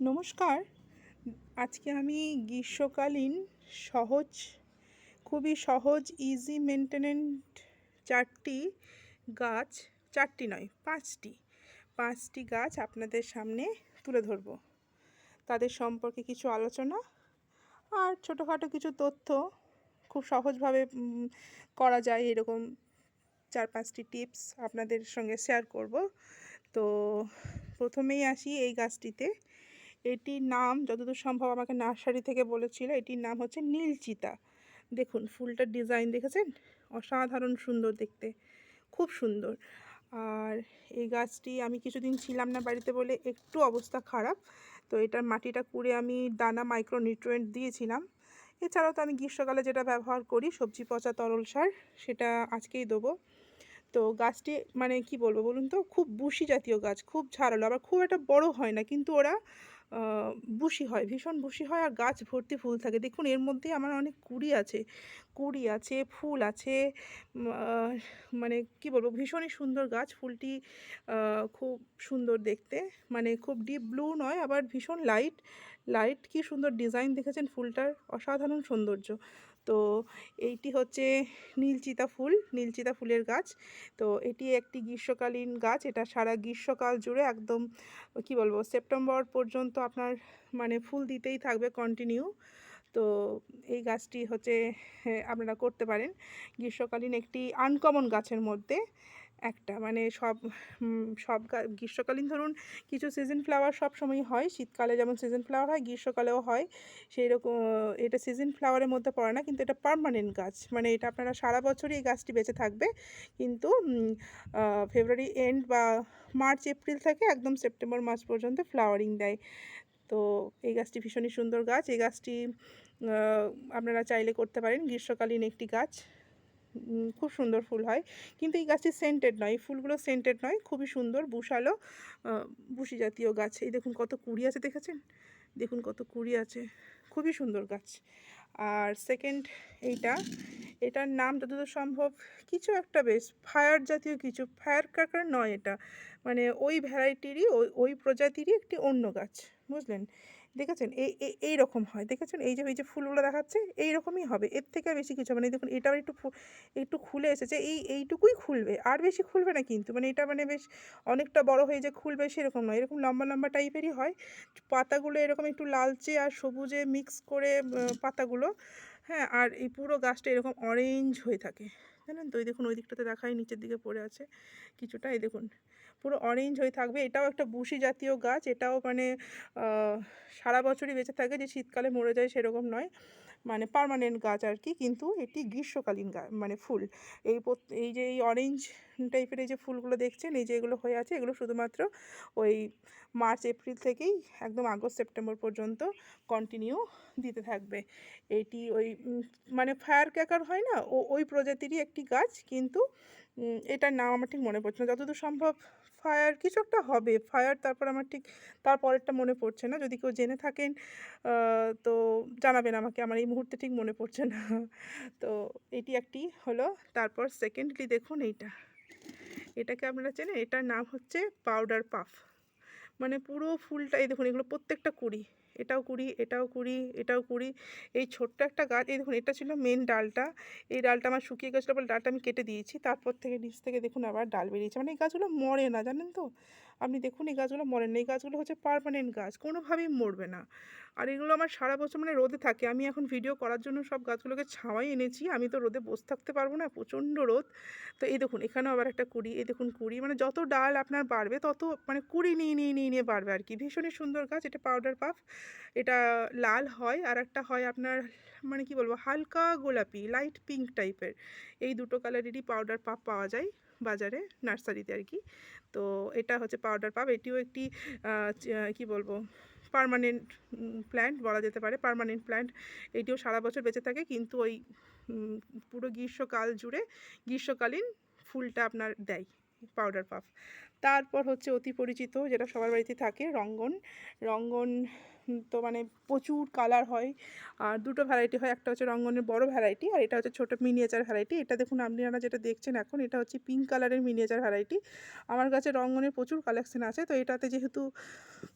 নমস্কার। আজকে আমি গ্রীষ্মকালীন সহজ, খুবই সহজ ইজি মেনটেনেন্ট চারটি গাছ, চারটি নয়, পাঁচটি পাঁচটি গাছ আপনাদের সামনে তুলে ধরব। তাদের সম্পর্কে কিছু আলোচনা আর ছোটোখাটো কিছু তথ্য খুব সহজভাবে করা যায় এরকম চার পাঁচটি টিপস আপনাদের সঙ্গে শেয়ার করব। তো প্রথমেই আসি এই গাছটিতে। এটির নাম যতদূর সম্ভব আমাকে নার্সারি থেকে বলেছিল, এটির নাম হচ্ছে নীলচিতা। দেখুন, ফুলটার ডিজাইন দেখেছেন? অসাধারণ সুন্দর দেখতে, খুব সুন্দর। আর এই গাছটি আমি কিছুদিন ছিলাম না বাড়িতে বলে একটু অবস্থা খারাপ, তো এটার মাটিটা কুড়ে আমি দানা মাইক্রো নিউট্রিয়েন্ট দিয়েছিলাম। এছাড়াও তো আমি গ্রীষ্মকালে যেটা ব্যবহার করি, সবজি পচা তরল সার, সেটা আজকেই দেবো। তো গাছটি মানে কি বলব বলুন তো, খুব বুশি জাতীয় গাছ, খুব ঝাড়ালো আবার খুব একটা বড় হয় না, কিন্তু ওরা বুশি হয়, ভীষণ বুশি হয় আর গাছ ভর্তি ফুল থাকে। দেখুন, এর মধ্যে আমার অনেক কুড়ি আছে। কুড়ি আছে, ফুল আছে মানে কি বলব, ভীষণই সুন্দর গাছ। ফুলটি খুব সুন্দর দেখতে। মানে খুব ডিপ ব্লু নয়, আবার ভীষণ লাইট। লাইট কি সুন্দর ডিজাইন দেখেছেন ফুলটার। অসাধারণ সৌন্দর্য। তো এইটি হচ্ছে নীলচিতা ফুল নীলচিতা ফুলের গাছ। তো এটি একটি গ্রীষ্মকালীন গাছ এটা সারা গ্রীষ্মকাল জুড়ে একদম কি বলব সেপ্টেম্বর পর্যন্ত আপনার মানে ফুল দিতেই থাকবে কন্টিনিউ তো এই গাছটি হচ্ছে হ্যাঁ, আপনারা করতে পারেন। গ্রীষ্মকালীন একটি আনকমন গাছের মধ্যে। একটা মানে সব সব গ্রীষ্মকালীন ধরুন কিছু সিজন ফ্লাওয়ার সব সময় হয়। শীতকালে যেমন সিজন ফ্লাওয়ার হয়, গ্রীষ্মকালেও হয়। সেই রকম এটা সিজন ফ্লাওয়ারের মধ্যে পড়ে না, কিন্তু এটা পার্মানেন্ট গাছ। মানে এটা আপনারা সারা বছরই এই গাছটি বেঁচে থাকবে। কিন্তু ফেব্রুয়ারি এন্ড বা মার্চ এপ্রিল থেকে একদম সেপ্টেম্বর মাস পর্যন্ত ফ্লাওয়ারিং দেয়। তো এই গাছটি ভীষণই সুন্দর গাছ। এই গাছটি আপনারা চাইলে করতে পারেন। গ্রীষ্মকালীন একটি গাছ। খুব সুন্দর ফুল হয়। কিন্তু এই গাছটি সেন্টেড নয় এই ফুলগুলো সেন্টেড নয় খুবই সুন্দর আহ, বুশি জাতীয় গাছ। এই দেখুন কত কুড়ি আছে দেখেছেন? দেখুন কত কুড়ি আছে খুবই সুন্দর গাছ। আর সেকেন্ড এইটা এটার নাম যতদূর সম্ভব কিছু একটা বেশ ফায়ার জাতীয় কিছু ফায়ার ক্র্যাকার নয় এটা। মানে ওই ভ্যারাইটিরই ওই ওই প্রজাতিরই একটি অন্য গাছ বুঝলেন? দেখেছেন? এই এই- রকম হয়। দেখেছেন? এই যে এই যে ফুলগুলো দেখাচ্ছে এই রকমই হবে। এর থেকে আর বেশি কিছু হবে না। দেখুন এটাও একটু একটু খুলে এসেছে। এই, এইটুকুই খুলবে। আর বেশি খুলবে না কিন্তু। মানে এটা মানে বেশ অনেকটা বড় হয়ে যে খুলবে সেরকম নয়। এরকম লম্বা লম্বা টাইপেরই হয়। পাতাগুলো এরকম একটু লালচে আর সবুজে মিক্স করে পাতাগুলো হ্যাঁ? আর এই পুরো গাছটা এরকম অরেঞ্জ হয়ে থাকে। জানেন তো? এই দেখুন, ওই দিকটাতে দেখাই নিচের দিকে পড়ে আছে কিছুটা। এই দেখুন পুরো অরেঞ্জ হয়ে থাকবে। এটাও একটা বুশি জাতীয় গাছ। এটাও মানে সারা বছরই বেঁচে থাকে। যে শীতকালে মরে যায় সেরকম নয়। মানে পার্মানেন্ট গাছ আর কি, কিন্তু এটি গ্রীষ্মকালীন মানে ফুল। এই এই যে এই অরেঞ্জ টাইপের এই যে ফুলগুলো দেখছেন, এই যে এগুলো হয়ে আছে, এগুলো শুধুমাত্র ওই মার্চ, এপ্রিল থেকেই একদম আগস্ট, সেপ্টেম্বর পর্যন্ত কন্টিনিউ দিতে থাকবে। এটি ওই মানে ফায়ার ক্যাকার হয় না, ও, ওই প্রজাতিরই একটি গাছ, কিন্তু এটার নাম আমার ঠিক মনে পড়ছে না। যতদূর সম্ভব ফায়ার কিছু একটা হবে ফায়ার তারপর আমার ঠিক, তারপরেরটা মনে পড়ছে না। যদি কেউ জেনে থাকেন তো জানাবেন আমাকে, আমার এই মুহূর্তে ঠিক মনে পড়ছে না। তো এটি একটি হলো, তারপর সেকেন্ডলি দেখুন এইটা। এটাকে আপনারা চেনেন, এটার নাম হচ্ছে পাউডার পাফ মানে পুরো ফুলটা এই দেখুন, এগুলো প্রত্যেকটা কুড়ি। এটাও কুড়ি এটাও কুড়ি এটাও কুড়ি। এই ছোট্ট একটা গাছ, এই দেখুন, এটা ছিল মেন ডালটা। এই ডালটা আমার শুকিয়ে গেছিল বলে ডালটা আমি কেটে দিয়েছি। তারপর থেকে নিচ থেকে দেখুন আবার ডাল বেরিয়েছে। মানে এই গাছগুলো মরে না, জানেন তো? আপনি দেখুন, এই গাছগুলো মরে না। এই গাছগুলো হচ্ছে পারমানেন্ট গাছ, কোনোভাবেই মরবে না। আর এগুলো আমার সারা বছর মানে রোদে থাকে। আমি এখন ভিডিও করার জন্য সব গাছগুলোকে ছাওয়াই এনেছি। আমি তো রোদে বসে থাকতে পারব না, প্রচণ্ড রোদ। তো এই দেখুন, এখানেও আবার একটা কুড়ি, এই দেখুন কুড়ি। মানে যত ডাল আপনার বাড়বে, তত মানে কুড়ি নিয়ে নিয়ে নিয়ে নিয়ে বাড়বে আর কি ভীষণই সুন্দর গাছ, এটা পাউডার পাফ এটা লাল হয় আর একটা হয় আপনার মানে কি বলব, হালকা গোলাপি লাইট পিঙ্ক টাইপের এই দুটো কালারেরই পাউডার পাফ পাওয়া যায় বাজারে, নার্সারিতে আর কি তো এটা হচ্ছে পাউডার পাফ এটিও একটি কি বলব পার্মানেন্ট প্ল্যান্ট বলা যেতে পারে পার্মানেন্ট প্ল্যান্ট এটিও সারা বছর বেঁচে থাকে, কিন্তু ওই পুরো গ্রীষ্মকাল জুড়ে, গ্রীষ্মকালীন ফুলটা আপনার দেয় পাউডার পাফ তারপর হচ্ছে অতি পরিচিত যেটা সবার বাড়িতে থাকে, রঙ্গন। রঙ্গন তো মানে প্রচুর কালার হয়। আর দুটো ভ্যারাইটি হয়, একটা হচ্ছে রঙ্গনের বড় ভ্যারাইটি আর এটা হচ্ছে ছোটো মিনিয়েচার ভ্যারাইটি এটা দেখুন আপনারা যেটা দেখছেন এখন, এটা হচ্ছে পিঙ্ক কালারের মিনিয়েচার ভ্যারাইটি আমার কাছে রঙ্গনের প্রচুর কালেকশন আছে, তো এটাতে যেহেতু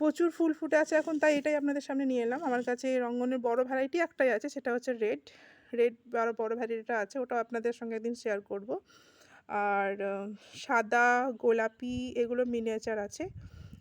প্রচুর ফুল ফুটে আছে এখন, তাই এটাই আপনাদের সামনে নিয়ে এলাম। আমার কাছে রঙ্গনের বড় ভ্যারাইটি একটাই আছে, সেটা হচ্ছে রেড রেড আরও বড় ভ্যারাইটিটা আছে, ওটাও আপনাদের সঙ্গে একদিন শেয়ার করব। আর সাদা, গোলাপি এগুলো মিনিয়েচার আছে।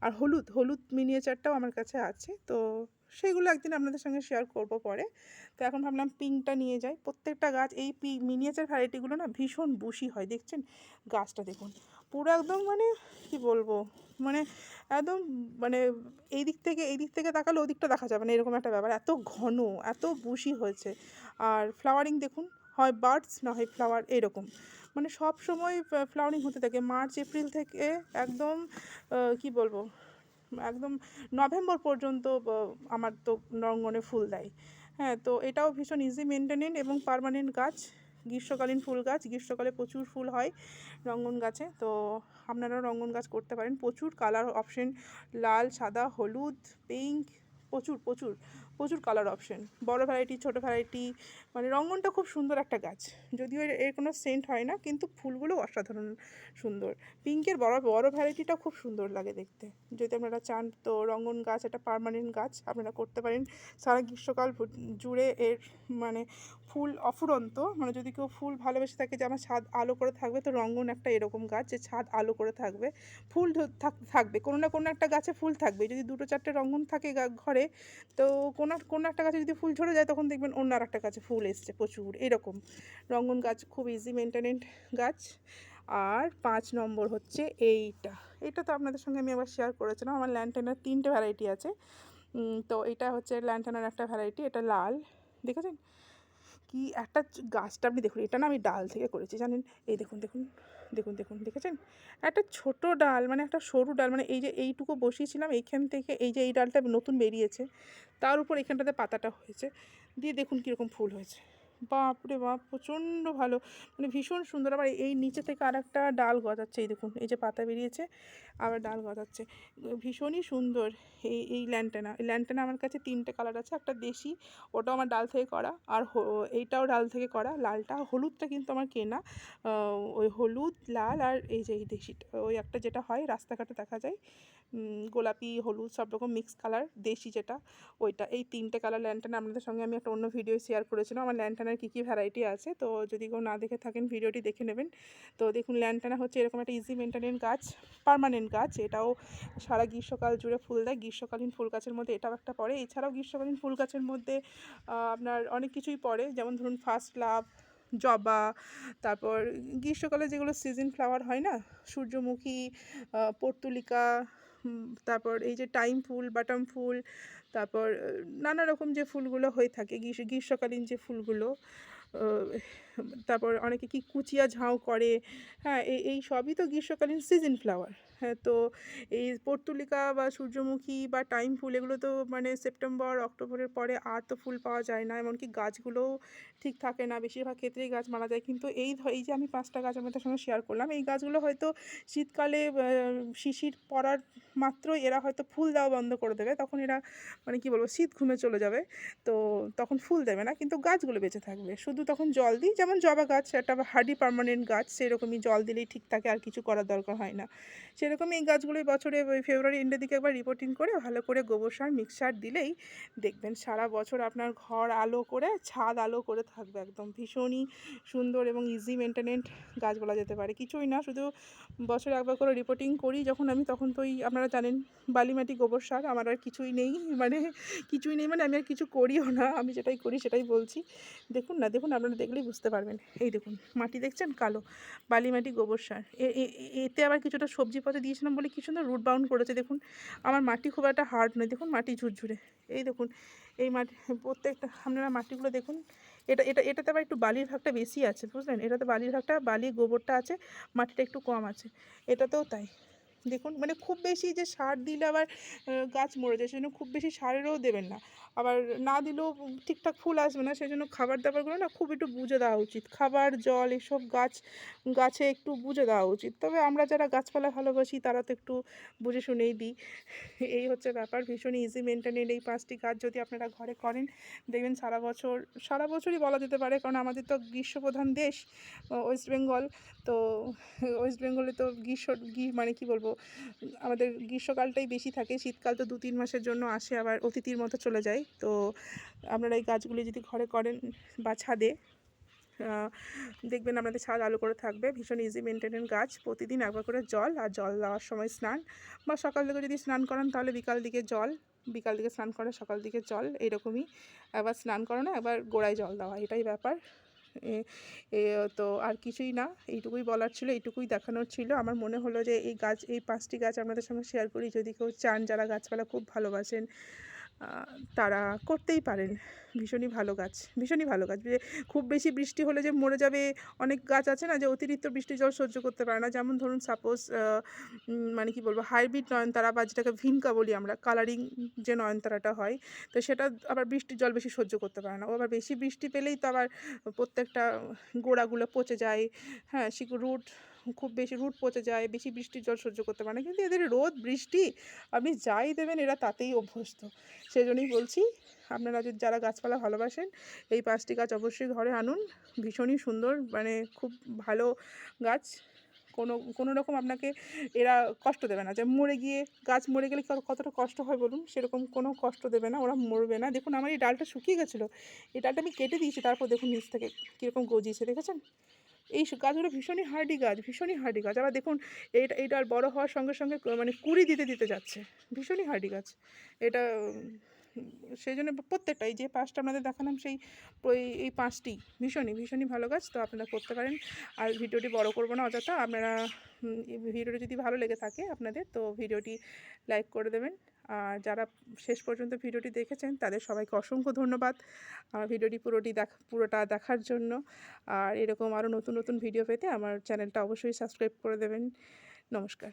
আর হলুদ হলুদ মিনিয়েচারটাও আমার কাছে আছে। তো সেগুলো একদিন আপনাদের সঙ্গে শেয়ার করব পরে। তো এখন ভাবলাম পিঙ্কটা নিয়ে যাই। প্রত্যেকটা গাছ, এই পি মিনিয়েচার ভ্যারাইটিগুলো না ভীষণ বুশি হয়, দেখছেন? গাছটা দেখুন। পুরো একদম মানে কি বলব? মানে একদম মানে এই দিক থেকে, এই দিক থেকে তাকালে ওদিকটা দেখা যাবে না, এরকম একটা ব্যাপার। এত ঘন, এত বুশি হয়েছে। আর ফ্লাওয়ারিং দেখুন, হয় বার্ডস না হয় ফ্লাওয়ার এরকম। মানে সব সময় ফ্লাওয়ারিং হতে থাকে। মার্চ, এপ্রিল থেকে একদম কি বলব, একদম নভেম্বর পর্যন্ত আমার তো রঙ্গনে ফুল দেয়। হ্যাঁ তো এটাও ভীষণ ইজি মেনটেনেন এবং পারমানেন্ট গাছ, গ্রীষ্মকালীন ফুল গাছ। গ্রীষ্মকালে প্রচুর ফুল হয় রঙ্গন গাছে, তো আপনারাও রঙ্গন গাছ করতে পারেন। প্রচুর কালার অপশন লাল, সাদা, হলুদ পিঙ্ক প্রচুর প্রচুর। প্রচুর কালার অপশন বড় ভ্যারাইটি ছোট ভ্যারাইটি মানে রঙ্গনটা খুব সুন্দর একটা গাছ। যদিও এর কোনো সেন্ট হয় না, কিন্তু ফুলগুলো অসাধারণ সুন্দর। পিঙ্কের বড় বড় ভ্যারাইটিটা খুব সুন্দর লাগে দেখতে। যদি আপনারা চান তো রঙ্গন গাছ, একটা পার্মানেন্ট গাছ, আপনারা করতে পারেন। সারা গ্রীষ্মকাল জুড়ে এর মানে ফুল অফুরন্ত মানে যদি কেউ ফুল ভালোবেসে থাকে যে আমার ছাদ আলো করে থাকবে, তো রঙ্গন একটা এরকম গাছ যে ছাদ আলো করে থাকবে। ফুল থাক- থাকবে। কোনো না কোনো একটা গাছে ফুল থাকবে। যদি দুটো চারটে রঙ্গন থাকে ঘরে, তো কোনো কোনো একটা গাছে যদি ফুল ঝরে যায়, তখন দেখবেন অন্য আর একটা গাছে ফুল এসছে প্রচুর, এরকম। রঙ্গন গাছ খুব ইজি মেনটেনেন্ট গাছ। আর পাঁচ নম্বর হচ্ছে এইটা। এটা তো আপনাদের সঙ্গে আমি আবার শেয়ার করেছিলাম। আমার ল্যান্টেনার তিনটে ভ্যারাইটি আছে। তো এটা হচ্ছে ল্যান্টেনার একটা ভ্যারাইটি এটা লাল। দেখেছেন? কি একটা গাছটা আপনি দেখুন, এটা না আমি ডাল থেকে করেছি, জানেন? এই দেখুন দেখুন। দেখুন দেখুন, দেখেছেন? একটা ছোট ডাল মানে একটা সরু ডাল মানে এই যে এইটুকু বসিয়েছিলাম, এইখান থেকে এই যে এই ডালটা নতুন বেরিয়েছে, তার উপর এখানটাতে পাতাটা হয়েছে। দিয়ে দেখুন কীরকম ফুল হয়েছে। বাপরে বাপ, প্রচণ্ড ভালো। মানে ভীষণ সুন্দর। আবার এই নিচে থেকে আর একটা ডাল গজাচ্ছে, এই দেখুন, এই যে পাতা বেরিয়েছে, আবার ডাল গজাচ্ছে। ভীষণই সুন্দর এই এই ল্যান্টেনা এই ল্যান্টেনা আমার কাছে তিনটে কালার আছে, একটা দেশি, ওটাও আমার ডাল থেকে করা, আর এইটাও ডাল থেকে করা। লালটা, হলুদটা কিন্তু আমার কেনা। ওই হলুদ, লাল, আর এই যে এই দেশিটা, ওই একটা যেটা হয়, রাস্তাঘাটে দেখা যায়। গোলাপি, হলুদ, সব রকম মিক্স কালার দেশি যেটা, ওইটা। এই তিনটে কালার ল্যান্টানা আপনাদের সঙ্গে আমি একটা অন্য ভিডিও শেয়ার করেছিলাম। আমার ল্যান্টানার কী কী ভ্যারাইটি আছে, তো যদি কেউ না দেখে থাকেন ভিডিওটি দেখে নেবেন। তো দেখুন ল্যান্টানা হচ্ছে এরকম একটা ইজি মেনটেনেন্ট গাছ পার্মানেন্ট গাছ। এটাও সারা গ্রীষ্মকাল জুড়ে ফুল দেয়। গ্রীষ্মকালীন ফুল গাছের মধ্যে এটাও একটা পড়ে। এছাড়াও গ্রীষ্মকালীন ফুল গাছের মধ্যে আপনার অনেক কিছুই পড়ে। যেমন ধরুন ফার্স্ট লাভ জবা, তারপর গ্রীষ্মকালে যেগুলো সিজন ফ্লাওয়ার হয় না, সূর্যমুখী পর্তুলিকা তারপর এই যে টাইম ফুল, বাটাম ফুল, তারপর নানা রকম যে ফুলগুলো হয়ে থাকে, গ্রীষ্ম, গ্রীষ্মকালীন যে ফুলগুলো তারপর অনেকে কি কুচিয়া ঝাউ করে হ্যাঁ এই সবই তো গ্রীষ্মকালীন সিজন ফ্লাওয়ার তো এই পর্তুলিকা বা সূর্যমুখী বা টাইম ফুল এগুলো তো মানে সেপ্টেম্বর, অক্টোবরের পরে আর তো ফুল পাওয়া যায় না। এমনকি গাছগুলোও ঠিক থাকে না। বেশিরভাগ ক্ষেত্রেই গাছ মারা যায়। কিন্তু এই এই যে আমি পাঁচটা গাছ আপনাদের সঙ্গে শেয়ার করলাম, এই গাছগুলো হয়তো শীতকালে শিশির পড়ার মাত্রই এরা হয়তো ফুল দেওয়া বন্ধ করে দেবে। তখন এরা মানে কি বলব, শীত ঘুমে চলে যাবে। তো তখন ফুল দেবে না, কিন্তু গাছগুলো বেঁচে থাকবে। শুধু তখন জল দিই, যেমন জবা গাছ, একটা হার্ডি পার্মানেন্ট গাছ, সেরকমই জল দিলেই ঠিক থাকে, আর কিছু করার দরকার হয় না। সেরকমই এই গাছগুলোই বছরে ওই ফেব্রুয়ারি এন্ডের দিকে একবার রিপোর্টিং করে ভালো করে গোবর সার মিক্সার দিলেই দেখবেন সারা বছর আপনার ঘর আলো করে, ছাদ আলো করে থাকবে একদম। ভীষণই সুন্দর এবং ইজি মেনটেনেন্ট গাছ বলা যেতে পারে। কিছুই না, শুধু বছরে একবার করে রিপোর্টিং করি যখন আমি, তখন তো ওই আপনারা জানেন বালি মাটি গোবর সার, আমার আর কিছুই নেই। মানে কিছুই নেই মানে আমি আর কিছু করিও না, আমি যেটাই করি সেটাই বলছি। দেখুন না, দেখুন আপনারা দেখলেই বুঝতে পারবেন। এই দেখুন, মাটি দেখছেন? কালো। বালি মাটি গোবর সার। এতে আবার কিছুটা সবজি পথে দিয়েছিলাম বলে কি সুন্দর রুট বাউন্ড করেছে। দেখুন, আমার মাটি খুব একটা হার্ড নয়। দেখুন, মাটি ঝুরঝুরে। এই দেখুন, এই মাটি, প্রত্যেকটা আপনারা মাটিগুলো দেখুন, এটা এটা, এটাতে আবার একটু বালির ভাগটা বেশি আছে, বুঝলেন? এটাতে বালির ভাগটা বালি গোবরটা আছে, মাটিটা একটু কম আছে। এটাতেও তাই। দেখুন মানে খুব বেশি যে সার দিলে আবার গাছ মরে যায়, সেজন্য খুব বেশি সারেরও দেবেন না। আবার না দিলেও ঠিকঠাক ফুল আসবে না সেই জন্য খাবার দাবারগুলো না খুব একটু বুঝে দেওয়া উচিত। খাবার, জল এসব গাছ, গাছে একটু বুঝে দেওয়া উচিত। তবে আমরা যারা গাছপালা ভালোবাসি, তারা তো একটু বুঝে শুনেই দিই। এই হচ্ছে ব্যাপার, ভীষণ ইজি মেনটেনের এই পাঁচটি গাছ যদি আপনারা ঘরে করেন, দেখবেন সারা বছর, সারা বছরই বলা যেতে পারে, কারণ আমাদের তো গ্রীষ্মপ্রধান দেশ ওয়েস্ট বেঙ্গল। তো, ওয়েস্ট বেঙ্গলে তো গ্রীষ্ম, গ্রী- মানে কি বলব আমাদের গ্রীষ্মকালটাই বেশি থাকে, শীতকাল তো দু তিন মাসের জন্য আসে, আবার অতিথির মতো চলে যায়। তো আপনারা এই গাছগুলি যদি ঘরে করেন বা ছাদে দেখবেন আপনাদের ছাদ আলো করে থাকবে, ভীষণ ইজি মেনটেনেন গাছ। প্রতিদিন একবার করে জল আর জল দেওয়ার সময় স্নান। বা সকাল থেকে যদি স্নান করান তাহলে বিকাল দিকে জল, বিকাল দিকে স্নান করে, সকাল দিকে জল, এরকমই। একবার স্নান করানো, একবার গোড়ায় জল দেওয়া, এটাই ব্যাপার। তো আর কিছুই না। এইটুকুই বলার ছিল, এইটুকুই দেখানোর ছিল। আমার মনে হলো যে এই গাছ, এই পাঁচটি গাছ আপনাদের সঙ্গে শেয়ার করি। যদি কেউ চান, যারা গাছপালা খুব ভালোবাসেন তারা করতেই পারেন। ভীষণই ভালো গাছ, ভীষণই ভালো গাছ। যে খুব বেশি বৃষ্টি হলে যে মরে যাবে অনেক গাছ আছে না যে অতিরিক্ত বৃষ্টি জল সহ্য করতে পারে না। যেমন ধরুন সাপোজ মানে কি বলব হাইব্রিড নয়নতারা বা যেটাকে ভিনকা বলি আমরা কালারিং যে নয়নতারাটা হয়, তো সেটা আবার বৃষ্টির জল বেশি সহ্য করতে পারে না। ও আবার বেশি বৃষ্টি পেলেই তো আবার প্রত্যেকটা গোড়াগুলো পচে যায়। হ্যাঁ শিকড়, রুট খুব বেশি রুট পচে যায়, বেশি বৃষ্টির জল সহ্য করতে পারে না। কিন্তু এদের রোদ, বৃষ্টি, আপনি যাই দেবেন এরা তাতেই অভ্যস্ত। সেই জন্যই বলছি, আপনারা যদি যারা গাছপালা ভালোবাসেন, এই পাঁচটি গাছ অবশ্যই ঘরে আনুন। ভীষণই সুন্দর মানে খুব ভালো গাছ। কোনো কোনো রকম আপনাকে এরা কষ্ট দেবে না। যে মরে গিয়ে গাছ মরে গেলে কত- কতটা কষ্ট হয় বলুন? সেরকম কোনো কষ্ট দেবে না, ওরা মরবে না। দেখুন আমার এই ডালটা শুকিয়ে গেছিল। এই ডালটা আমি কেটে দিয়েছি, তারপর দেখুন নিচ থেকে কীরকম গজিয়েছে, দেখেছেন? এই গাছগুলো ভীষণই হার্ডি গাছ, ভীষণই হার্ডি গাছ। আবার দেখুন এইটা এই ডাল বড় হওয়ার সঙ্গে সঙ্গে মানে কুড়ি দিতে দিতে যাচ্ছে। ভীষণই হার্ডি গাছ। এটা সেই জন্য প্রত্যেকটা, এই যে পাঁচটা আপনাদের দেখালাম, সেই ওই এই পাঁচটি ভীষণই ভীষণই ভালো গাছ। তো আপনারা করতে পারেন। আর ভিডিওটি বড় করব না অযথা। আপনারা ভিডিওটি যদি ভালো লেগে থাকে আপনাদের, তো ভিডিওটি লাইক করে দেবেন। আর যারা শেষ পর্যন্ত ভিডিওটি দেখেছেন, তাদের সবাইকে অসংখ্য ধন্যবাদ। ভিডিওটি পুরোটি দেখ, পুরোটা দেখার জন্য। আর এরকম আরও নতুন নতুন ভিডিও পেতে আমার চ্যানেলটা অবশ্যই সাবস্ক্রাইব করে দেবেন। নমস্কার।